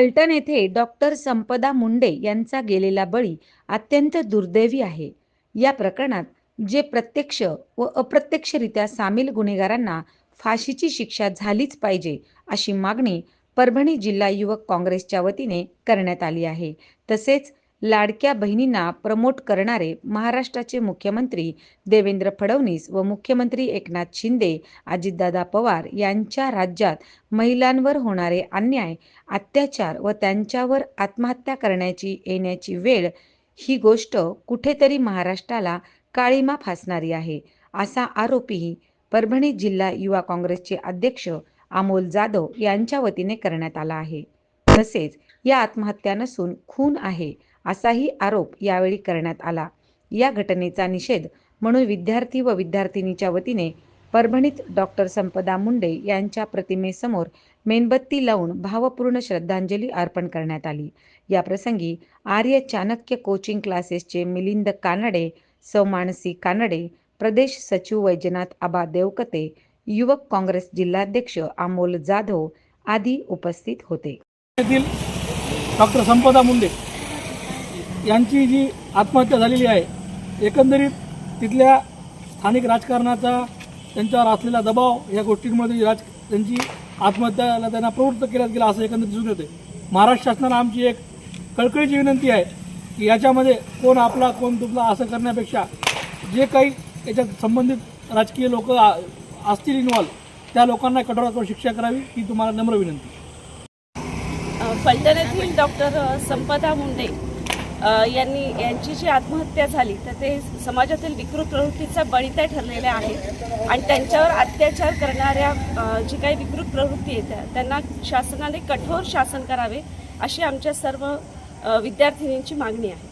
फलटण येथे डॉक्टर संपदा मुंडे यांचा गेलेला बळी अत्यंत दुर्दैवी आहे. या प्रकरणात जे प्रत्यक्ष व अप्रत्यक्षरित्या सामील गुन्हेगारांना फाशीची शिक्षा झालीच पाहिजे अशी मागणी परभणी जिल्हा युवक काँग्रेसच्या वतीने करण्यात आली आहे. तसेच लाडक्या बहिणींना प्रमोट करणारे महाराष्ट्राचे मुख्यमंत्री देवेंद्र फडणवीस व मुख्यमंत्री एकनाथ शिंदे अजितदादा पवार यांच्या राज्यात महिलांवर होणारे अन्याय अत्याचार व त्यांच्यावर आत्महत्या करण्याची येण्याची वेळ ही गोष्ट कुठेतरी महाराष्ट्राला काळीमा फासणारी आहे असा आरोपही परभणी जिल्हा युवा काँग्रेसचे अध्यक्ष अमोल जाधव यांच्या वतीने करण्यात आला आहे. तसेच या आत्महत्या नसून खून आहे असाही आरोप यावेळी करण्यात आला. या घटनेचा निषेध म्हणून विद्यार्थी व विद्यार्थिनीच्या वतीने परभणीत डॉक्टर संपदा मुंडे यांच्या प्रतिमेसमोर मेणबत्ती लावून भावपूर्ण श्रद्धांजली अर्पण करण्यात आली. याप्रसंगी आर्य चाणक्य कोचिंग क्लासेसचे मिलिंद कानडे सौ मानसी कानडे प्रदेश सचिव वैजनाथ आबा देवकते युवक काँग्रेस जिल्हाध्यक्ष अमोल जाधव आदी उपस्थित होते. डॉक्टर संपदा मुंडे यांची जी आत्महत्या झालेली आहे एकंदरीत तिथल्या स्थानिक राजकारणाचा त्यांच्यावर असलेला दबाव या गोष्टींमुळे राज त्यांची आत्महत्याला त्यांना प्रवृत्त केल्यात गेला असं एकंदरीत दिसून येते महाराष्ट्र शासनाला आमची एक कळकळीची विनंती आहे की याच्यामध्ये कोण आपला कोण तुपला असं करण्यापेक्षा जे काही याच्यात संबंधित राजकीय लोक असतील इन्व्हॉल्व त्या लोकांना कठोरात कठोर शिक्षा करावी ही तुम्हाला नम्र विनंती. फलटण येथील डॉक्टर संपदा मुंडे यांनी यांची जी आत्महत्या झाली तर ते समाजातील विकृत प्रवृत्तीचा बळी ठरलेले ठरलेल्या आहेत. आणि त्यांच्यावर अत्याचार करणाऱ्या जी काही विकृत प्रवृत्ती येत्या त्यांना शासनाने कठोर शासन करावे अशी आमच्या सर्व विद्यार्थिनींची मागणी आहे.